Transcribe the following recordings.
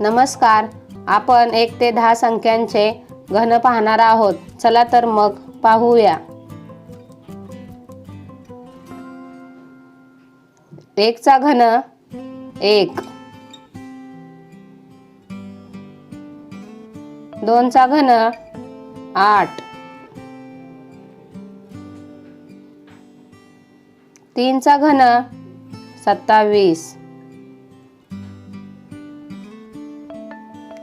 नमस्कार. आपण एक ते दहा संख्यांचे घन पाहणार आहोत. चला तर मग पाहूया. एकचा घन एक. दोनचा घन आठ. तीनचा घन सत्तावीस.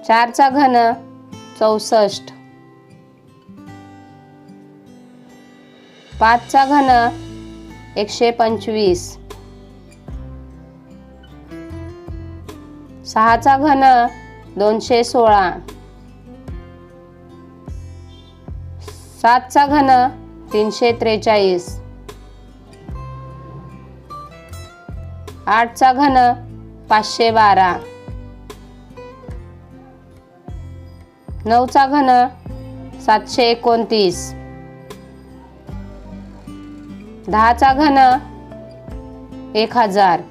चारचा घन चौसष्ट. पाचचा घन एकशे पंचवीस. सहाचा घन दोनशे सोळा. सातचा घन तीनशे त्रेचाळीस. आठचा घन पाचशे बारा. नऊचा घन सातशे एकोणतीस. दहाचा घन एक हजार.